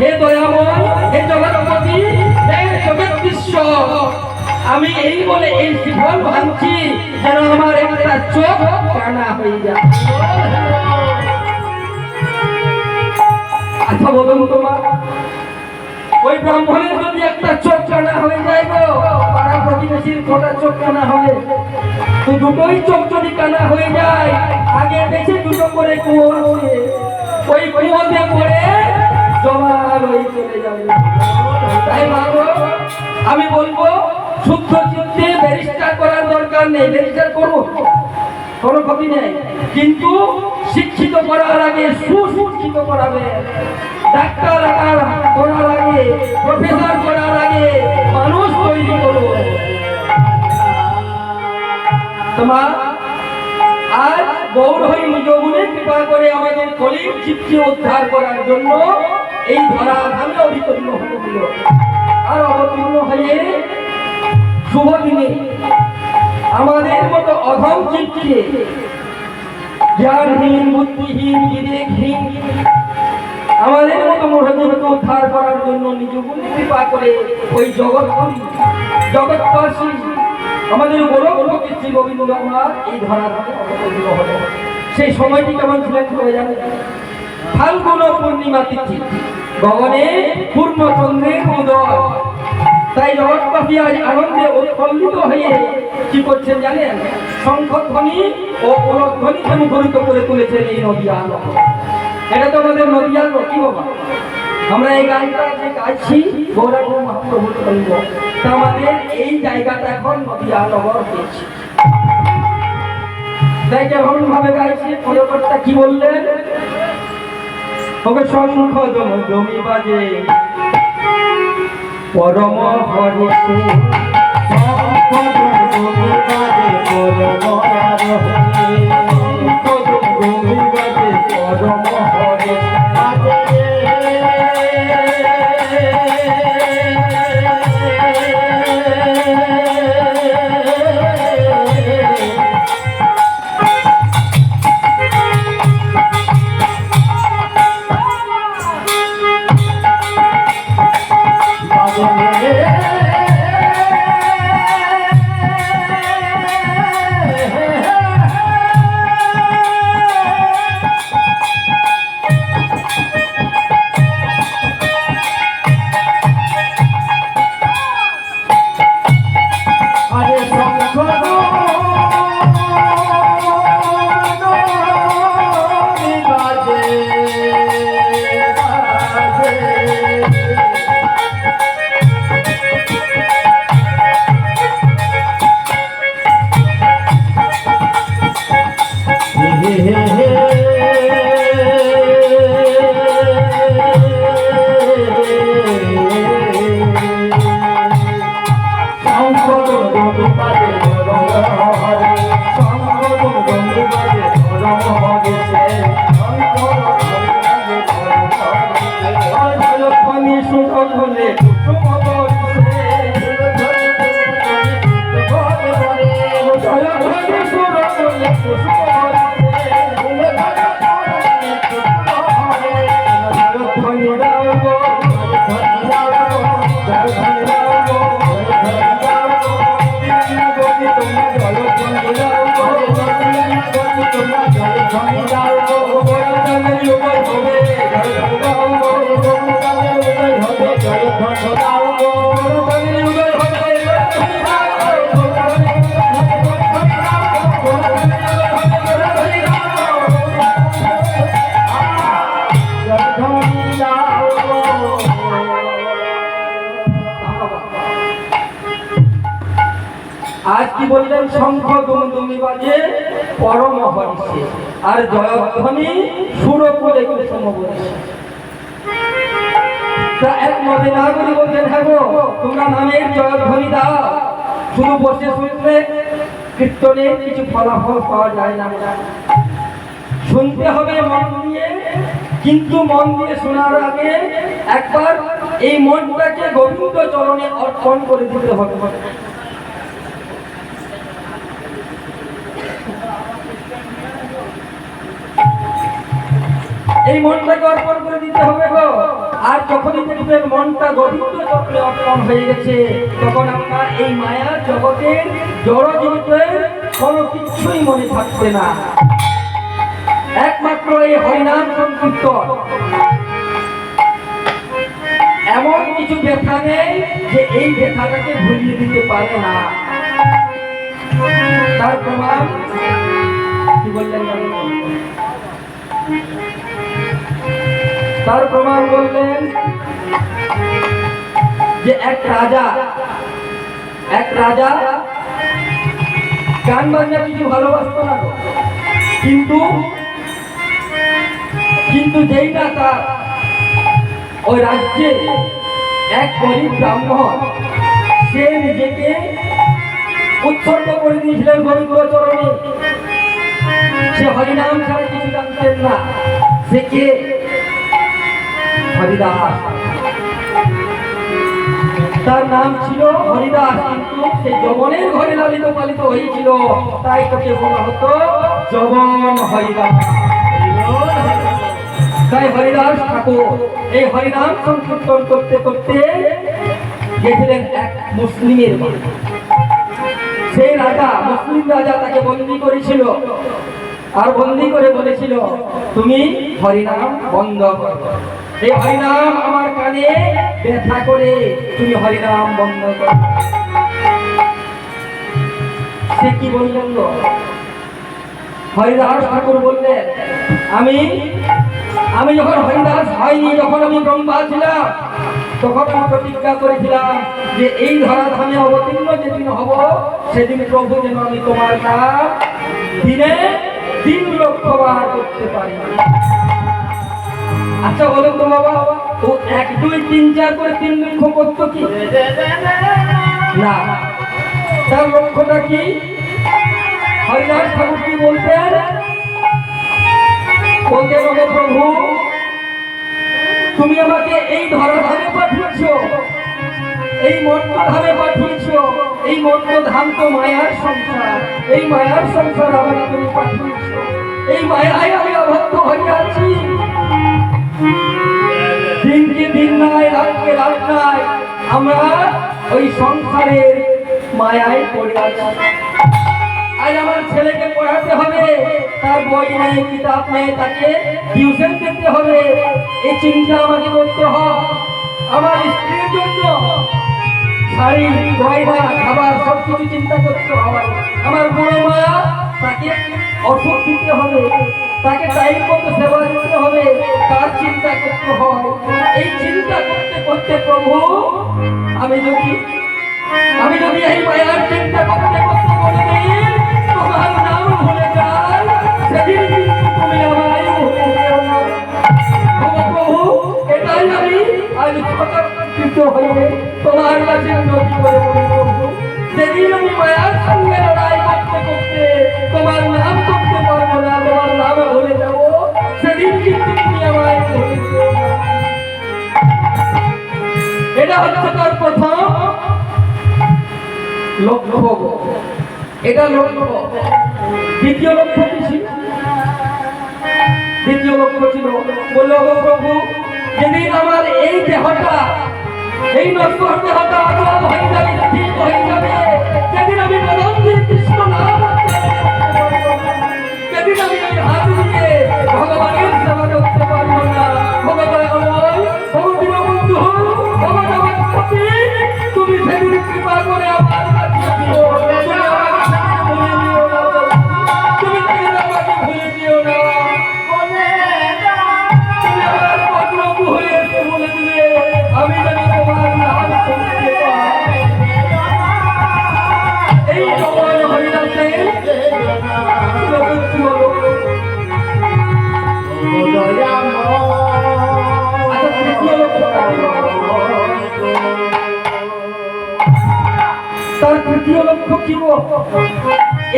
হে দয়াময়, হে জগৎপতি, হে জগৎবিশ্ব আমি এই বলে এই শিফল ভাঙছি যেন আমার একটা চোখ কানা হয়ে যায়। আচ্ছা বলুন তোমার, ওই ব্রাহ্মণের যদি একটা চোখ কানা হয়ে যায় গো, পাড়া প্রতিবেশীর কটা চোখ কানা হবে? তো দুটোই চোখ যদি কানা হয়ে যায়, আগে বেশি দুটো করে কুয়ো আছে। ওই কুয়োতে পড়ে আমি বলব, শুদ্ধ চিত্তে ব্যারিস্টার করার দরকার নেই। ব্যারিস্টার করব, কোনো ক্ষতি নেই। কিন্তু শিক্ষিত করার আগে, সুশিক্ষিত করাবে। ডাক্তার করার আগে, প্রফেসর করার আগে মানুষ তৈরি করব। তোমার, আজ গৌর নিজ গুণে কৃপা করে আমাদের কলির চিত্তে উদ্ধার করার জন্য এই ধরা ধামে অবতীর্ণ হল আর অবতীর্ণ হয়ে শুভ দিনে আমাদের মতো অধম চিত্তে জ্ঞানহীন, বুদ্ধিহীন, বিবেকহীন, আমাদের মতো মূঢ়জীবকে উদ্ধার করার জন্য নিজ গুণে কৃপা করে ওই জগৎ জগৎবাসী, আমাদের বড় শ্রী আমার এই ধরার অবতীর্ণ হলো সেই সময়টি কেমন ছিলেন হয়ে যাবে ফাল্গুন পূর্ণিমা তিথি। গগনে পূর্ণচন্দ্রের উদয় তাই জগৎবাসী আজ আনন্দে উৎফুল্লিত হয়ে কি করছেন জানেন? শঙ্খধ্বনি ও ওলধ্বনিকে মুখরিত করে তুলেছেন এই নদিয়া এটা তো আমাদের নদিয়া আলো, কি বাবা? আমরা এই গানটা যে গাইছি, গৌরাঙ্গ মহাপ্রভুর সঙ্গ, তা আমাদের এই জায়গাটা এখন নদিয়া নগর হয়েছে তাই কেমন ভাবে গাইছি পরিবর্তা কি বললেন? ওকে শঙ্খ জমি বাজে। পরম হরিষে আরে hey, hey. কি বললেন, শঙ্খ দুমদুমি বাজে, পরম হরিষে আর জয়ধ্বনি সুরকুলে কুসুম বলছে। এক মতে না হ্যাঁ তোমরা নামের জয়ধ্বনি দাও। শুধু বসে শুনলে কীর্তনে কিছু ফলাফল পাওয়া যায় না শুনতে হবে মন দিয়ে, কিন্তু মন দিয়ে শোনার আগে একবার এই মনটাকে গোবিন্দ চরণে অর্পণ করে দিতে হবে এই মনটাকে অর্পণ করে দিতে হবে গো। আর যখনই দেখবেন মনটা গভীর চক্রে অর্পণ হয়ে গেছে, তখন আপনার এই মায়ার জগতের জড় জগতের কোনো কিছুই মনে থাকবে না। একমাত্র এই হরিনাম সংকীর্তন। এমন কিছু ব্যথা নেই যে এই ব্যথাটাকে ভুলিয়ে দিতে পারে না। তার প্রমাণ কি বললেন? তার প্রমাণ বললেন যে এক রাজা এক রাজা গান বাজনা কিছু ভালোবাসতো না। কিন্তু কিন্তু যেইটা তার ওই রাজ্যে এক গরিব ব্রাহ্মণ, সে নিজেকে উৎসর্গ করে দিয়েছিলেন গোবিন্দ চরণে। সে হরিনাম ছাড়া কিছু জানতেন না। সে কে? হরিদাস। তার নাম ছিল হরিদাস, কিন্তু সে যবনের ঘরে লালিত পালিত হয়েছিল। তাই তোকে বলা হতো যবন হরিদাস। তাই হরিদাস ঠাকুর, এই হরিনাম সংকীর্তন করতে করতে গেছিলেন এক মুসলিমের সেই রাজা, মুসলিম রাজা তাকে বন্দি করেছিল। আর বন্দি করে বলেছিল, তুমি হরিনাম বন্ধ করো এই হরিনাম আমার কানে ব্যথা করে, তুমি হরিনাম বন্ধ করো সে কি বললেন গো? হরিদাস ঠাকুর বললেন, আমি আমি যখন হরিদাস হয়নি, যখন আমি ব্রহ্মা ছিলাম, তখন আমি প্রতিজ্ঞা করেছিলাম যে এই ধরাধামে অবতীর্ণ যেদিন হব, সেদিন প্রভু যেন আমি তোমার নাম দিনে তিন লক্ষ বার করতে পারি আচ্ছা বলুন তো বাবা, ও এক, দুই, তিন, চার করে তিন লক্ষ করতো কি? না। তার লক্ষ্যটা কি? হরিদাস ঠাকুর কি বলতেন? বলতেন ওগো প্রভু, তুমি আমাকে এই ধরাধামে পাঠিয়েছ, এই মন্ত্রধামে পাঠিয়েছ এই মন্ত্রধাম তো মায়ার সংসার, এই মায়ার সংসার আমাকে তুমি এই মায়ায় আমি আবদ্ধ হয়ে আছি। দিনকে দিন নাই রাতকে রাত নাই, আমরা ওই সংসারের মায়ায় পড়ে আছি। আজ আমার ছেলেকে পড়াতে হবে, তার বই নেই, কিতাব নেই, তাকে টিউশন দিতে হবে। এই চিন্তা আমাকে করতে হয়। আমার স্ত্রীর জন্য শাড়ি, গয়না, খাবার, সব কিছু চিন্তা করতে হয় আমার বড় মা তাকে ওষুধ দিতে হবে, তাকে টাইম মতো সেবা দিতে হবে, তার চিন্তা করতে হয়। এই চিন্তা করতে করতে প্রভু, আমি যদি আমি যদি এই মায়ার চিন্তা করতে করতে বলে, তোমার নাম ভুলে যাই, সেদিন তুমি আমায় আমি সতর্কিত হয়ে তোমার কাছে নদী আমি মায়ার সঙ্গে লড়াই করতে করতে তোমার নাম করতে পারব না, তোমার নাম ভুলে যাব, সেদিন কিন্তু তুমি আমায় এটা হচ্ছে তার প্রথম লক্ষ্য। এটা লক্ষ্য। দ্বিতীয় লক্ষ্য কি ছিল? দ্বিতীয় লক্ষ্য ছিল, বলল "ওগো প্রভু যেদিন আমার এই দেহটা এই নশ্বর দেহটা আবার হয়ে যাবে হয়ে যাবে সেদিন আমি তৃতীয় লক্ষ্য কি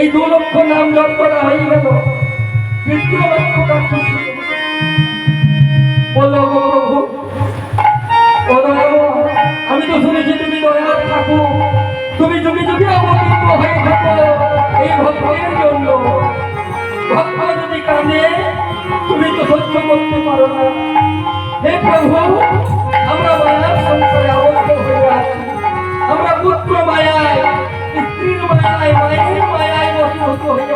এই দু লক্ষ নাম জপ করা হয়ে গেল। তৃতীয় লক্ষ্যটা কি আমি তো শুনেছি তুমি দয়ার থাকো তুমি যুগে যুগে অবতীর্ণ হয়ে থাকো। এই ভক্তের জন্য। ভক্ত যদি কাঁদে, তুমি তো সহ্য করতে পারো না। হে প্রভু, আমরা মায়ার সঙ্গে আবদ্ধ হয়ে আছি। আমরা পুত্র মায়া মায়ায় মায়ের মায়ায় মশমস্ত হয়ে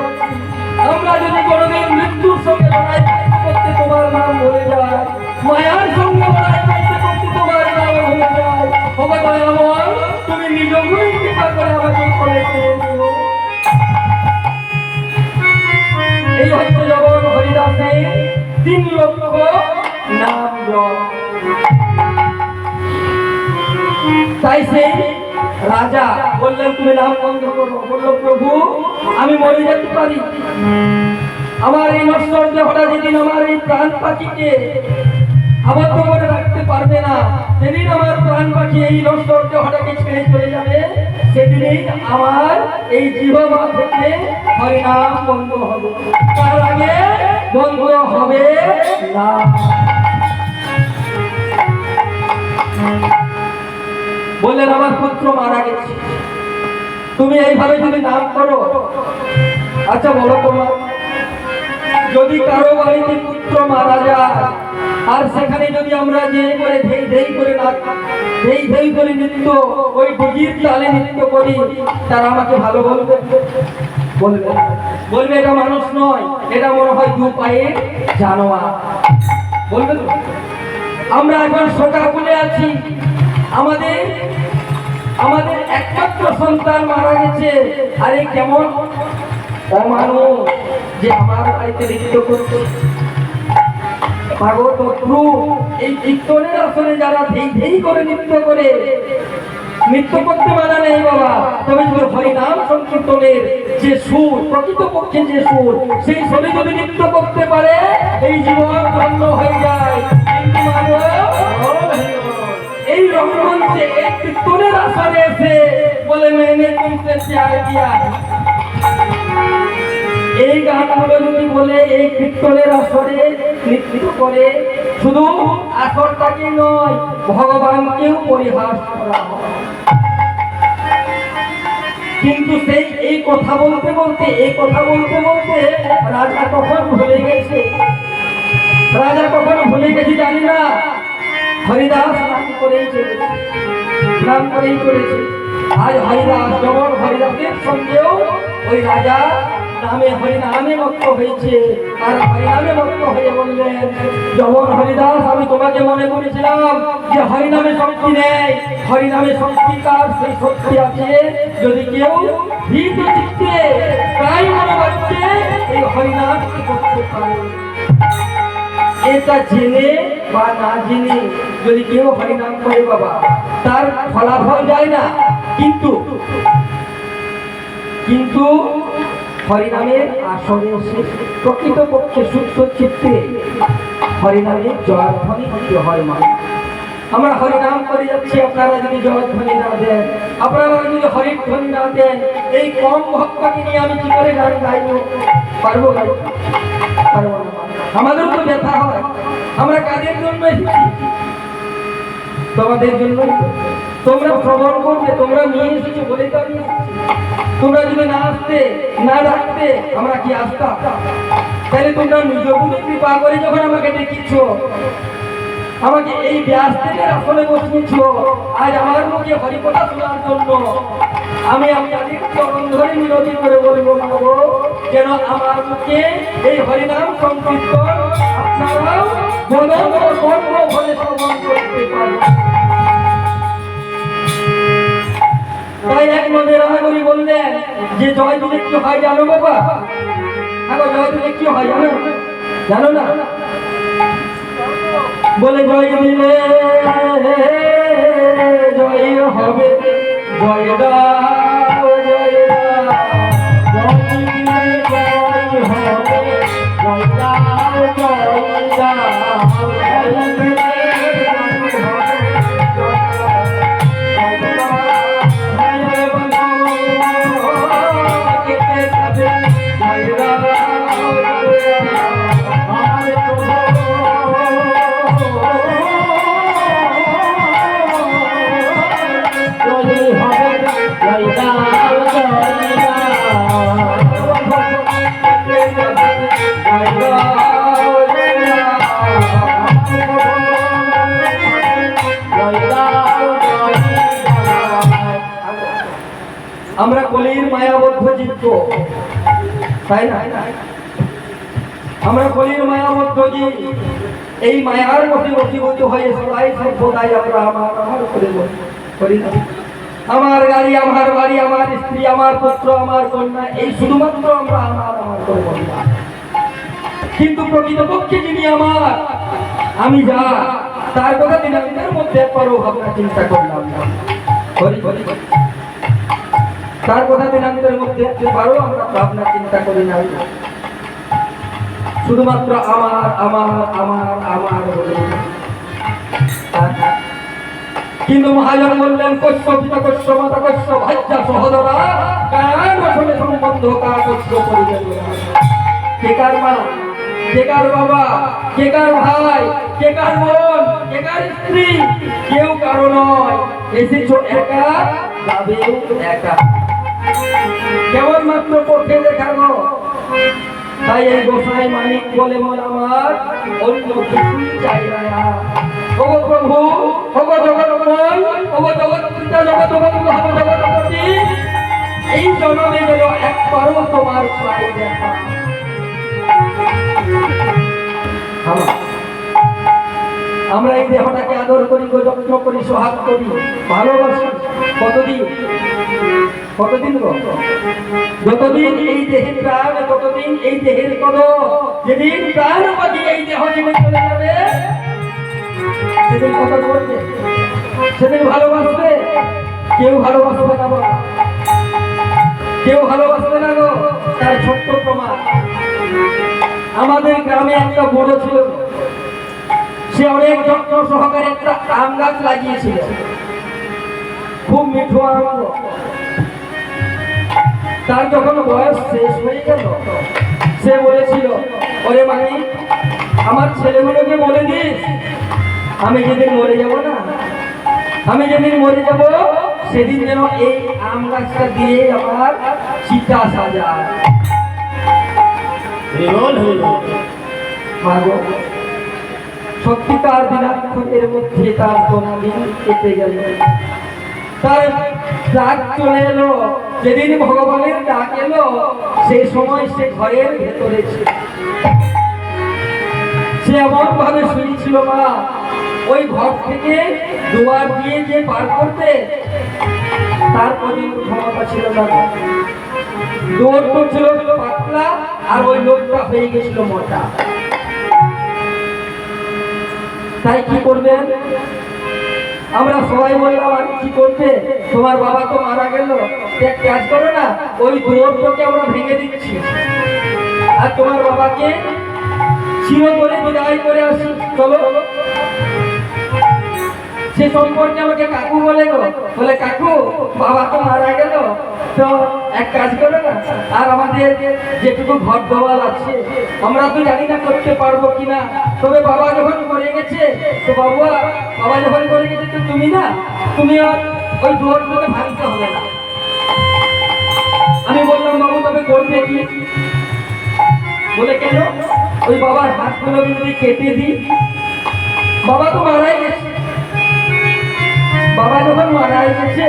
আমরা যদি কোনোদিন মৃত্যুর সঙ্গে লড়াই করতে তোমার নাম ভরে যায় মায়ার সঙ্গে লড়াই করতে করতে তোমার নাম ভরে যায় ওকে দয়াময়, তুমি নিজগুলোই কৃপা করে আমাকে করেছে এই হচ্ছে জগৎ হরিদাসে তিন লক্ষ নাম জপ। তাই সেই রাজা বললেন, তুমি নাম বন্ধ করো। বলল, প্রভু, আমি মরে যেতে পারি। আমার এই নশ্বর দেহটা যেদিন আমার এই প্রাণ পাখিকে আবদ্ধ করে রাখতে পারবে না সেদিন আমার প্রাণ পাখি এই নশ্বর দেহটাকে ছেড়ে চলে যাবে, সেদিনই আমার এই জীবমা থেকে হরিনাম বন্ধ হবে। তার আগে বন্ধ হবে না। বললেন, আমার পুত্র মারা গেছে। তুমি এইভাবে যদি নাম করো আচ্ছা বলো তোমার, যদি কারও বাড়িতে পুত্র মারা যায়, আর সেখানে যদি আমরা যে করে ধেই ধেই করে না ধেই ধেই করে নৃত্য, ওই ডিজির তালে নৃত্য করি, তারা আমাকে ভালো বলবে? বলবে। বলবে, এটা মানুষ নয়, এটা মনে হয় দু পায়ে জানোয়ার। বলবে? আমরা এখন শোকাকুলে আছি। আমাদের আমাদের একমাত্র সন্তান মারা গেছে। আরে কেমন? অমানুষ যে আমার বাড়িতে নৃত্য করছে। পাগল শত্রু, এই কীর্তনের আসলে যারা ধেই ধেই করে নৃত্য করে নৃত্য করতে মানা নেই বাবা। তবে যদি হরিনাম সংকীর্তনের যে সুর, প্রকৃতপক্ষে যে সুর, সেই সুরে যদি নৃত্য করতে পারে, এই জীবন ধন্য হয়ে যায়। এই রঙ্গমঞ্চে এই কীর্তনের আসরে এসে বলে মেনে তুমতে চাই দিয়া এই গানগুলো যদি বলে, এই কীর্তনের আসরে নৃত্য করে। শুধু আসরটাকে নয়, ভগবানকেও পরিহাস করা কিন্তু সেই এই কথা বলতে বলতে, এই কথা বলতে বলতে রাজা কখন ভুলে গেছে? রাজা কখন ভুলে গেছে জানি না। হরিদাস নাম করেই চলেছে। নাম করেই চলেছে। আজ হরিদাস যেমন হরিদাসের সঙ্গেও ওই রাজা নামে হরিনামে মত্ত হয়েছে। আর হরিনামে মত্ত হয়ে বললেন যেমন হরিদাস, আমি তোমাকে মনে করেছিলাম যে হরিনামে শক্তি নেই। হরিনামে শক্তি কার? সেই শক্তি আছে যদি কেউ ভীত চিত্তে প্রায় মনে হচ্ছে এই হরিনাম করতে পারে। এটা জেনে বা না জেনে যদি কেউ হরিনাম করে বাবা, তার ফলাফল যায় না। কিন্তু কিন্তু হরিনামের আসরে এসে প্রকৃতপক্ষে সুস্থ চিত্তে হরিনামের জয়ধ্বনি হয় মানে আমরা হরিনাম করে যাচ্ছি, আপনারা যদি জয়ধ্বনি না দেন, আপনারা যদি হরিধ্বনি না দেন, এই কম ভক্তকে নিয়ে আমি কি করে গান গাইব? পারব গাইব পারব না আমাদেরও তো ব্যথা হয়। আমরা কাজের জন্য এসেছি? তোমাদের জন্য তোমরা শ্রবণ করবে, তোমরা নিয়ে এসেছ বলে তো আমি তোমরা যদি না আসতে, না ডাকতে আমরা কি আসতাম? তাহলে তোমরা নিজ কৃপা করে যখন আমাকে ডেকেছ আমাকে এই ব্যাস থেকে আসলে বসিয়েছ। আজ আমার মুখে হরিকথা শোনার জন্য। আমি আপনাদের চরণ ধরে মিনতি করে বলব যেন আমার মুখে এই হরিনাম সংকীর্তন তাই এক বললেন যে জয় হয় জানো জয় হয় জানো? জানো না? বলে জয় দিলে জয় হবে জয় দাও জয় দাও জয় দিলে জয় হবে, জয় দাও, জয় দাও। তাই না? আমরা কলির মায়া মধ্যজি এই মায়ার মধ্যে বসীভূত হয়ে সদাই সভ্যতাই আমরা আমার আমার করে করি না? আমার গাড়ি, আমার বাড়ি, আমার স্ত্রী, আমার পুত্র, আমার কন্যা, এই শুধুমাত্র আমরা আমার আমার করে বলি। কিন্তু প্রকৃতপক্ষে যিনি আমার, আমি যা, তার কথা দিনের মধ্যে একবারও ভাবনা, চিন্তা করলাম না। তার কথা মধ্যে আমরা ভাবনা চিন্তা করি না শুধুমাত্র আমার আমার আমার আমার বলে। কিন্তু মহাজন বললেন পিতা মাতা ভাজ্যা সহদরা, কার বসনে সম্বন্ধ কা কশ্য করিবে কে কার মা? কে কার বাবা? কে কার ভাই? কে কার বোন? কে কার স্ত্রী? কেউ কারও নয়। এসেছ একা, যাবেও একা। কেবল মাত্র পক্ষে দেখানো তাই এই গোসাই মানিক বলে, মন আমার অন্য কিছুই চাই না প্রভু, ওগো জগৎ পিতা, জগৎ এই জন্মে একবারও তোমার পাই দেখা। আমরা এই দেহটাকে আদর করি যত্ন করি, সোহাগ করি, ভালোবাসি কতদিন? কতদিন যতদিন এই দেহের প্রাণ, ততদিন এই দেহের কদ যেদিন প্রাণ বাকি এই দেহ ছেড়ে চলে যাবে, সেদিন কত করবে। সেদিন ভালোবাসবে। কেউ ভালোবাসবে না কেউ ভালোবাসবে না গো, তার ছোট্ট প্রমাণ। আমাদের গ্রামে একটা বড় ছিল। সে অনেক যত্ন সহকারে একটা আম গাছ লাগিয়েছিল। খুব মিঠো আম। তার যখন বয়স শেষ হয়ে গেল সে বলেছিল ওরে মানে আমার ছেলেগুলোকে বলে দিস আমি যেদিন মরে যাব না আমি যেদিন মরে যাব সেদিন যেন এই আম গাছটা দিয়ে আমার চিতা হরিবল মাগো সত্যিকার দিনাক্ষরের মধ্যে তার জন্মদিন কেটে গেল। তার চলে এলো। যেদিন ভগবানের ডাক এলো, সেই সময় সে ঘরের ভেতরে ছিল। সে এমন ভাবে শুয়েছিল মা, ওই ঘর থেকে দুয়ার দিয়ে যে পার করতে, তার পর্যন্ত ক্ষমতা ছিল না। দৌড় ছিল পাতলা, আর ওই লোকটা হয়ে গেছিল মোটা। তাই কি করবেন? আমরা সবাই বললাম আর কি করতে তোমার বাবা তো মারা গেল। কাজ করো না, ওই দুর্গকে আমরা ভেঙে দিচ্ছি। আর তোমার বাবাকে চিরতরে বিদায় করে আসি। চলো। সে সম্পর্কে আমাকে কাকু বলে গো। বলে, কাকু বাবা তো মারা গেল। তো এক কাজ করো না, আর আমাদের যেটুকু ঘর দেওয়াল আছে, আমরা তো জানি না করতে পারব কিনা। তবে বাবা যখন মরে গেছে, তো বাবা বাবা যখন মরে গেছে, তো তুমি না, তুমি আর ওই দুয়ারগুলোকে ভাঙতে হবে না। আমি বললাম, বাবু, তবে করবে কি? বলে, কেন? ওই বাবার হাতগুলোকে যদি কেটে দিই, বাবা তো মারাই গেছে। বাবা যখন মারা গেছে,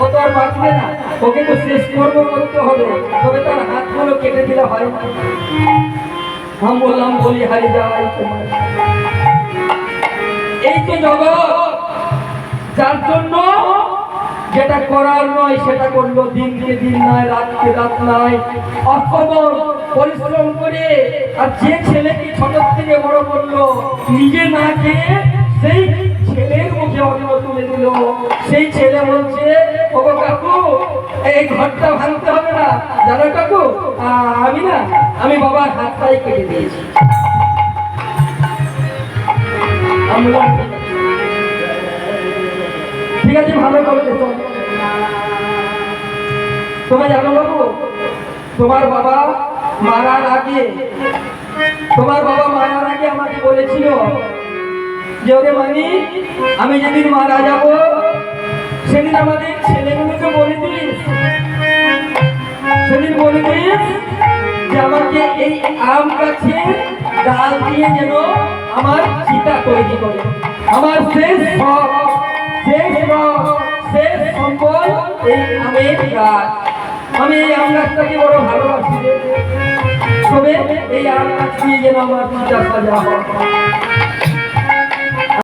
ও তো আর বাঁচবে না। ওকে তো শেষ কর্ম করতে হবে, তবে তার হাতগুলো কেটে দিলে হয় আমি বললাম, বলি হারি তোমার। এই তো জগৎ। যার জন্য যেটা করার নয়, সেটা করল। দিনকে দিন নয়, রাতকে রাত নয়। অসমর পরিশ্রম করে আর যে ছেলেকে ছোট থেকে বড় করল, নিজে না খেয়ে সেই ছেলের মুখে অন্ন তুলে দিল। সেই ছেলে বলছে, ওগো কাকু, এই ঘরটা ভাঙতে হবে না, জানো কাকু? আমি না, আমি বাবার হাতটাই কেটে দিয়েছি। ঠিক আছে, ভালো করেছ চল। তুমি জানো বাবু, তোমার বাবা মারার আগে, তোমার বাবা মারার আগে আমাকে বলেছিল যে ওরে মানি, আমি যেদিন মারা যাব সেদিন আমাদের ছেলেগুলোকে বলে দিস। সেদিন বলে দিস যে আমাকে এই আম গাছে ডাল দিয়ে যেন আমার চিতা তৈরি করে। আমার শেষ শখ শেষ রস শেষ সম্বল এই আমের গাছ। আমি এই আম গাছটাকে বড় ভালোবাসি। তবে এই আম গাছ নিয়ে যেন আমার পূজা সাজা হয়।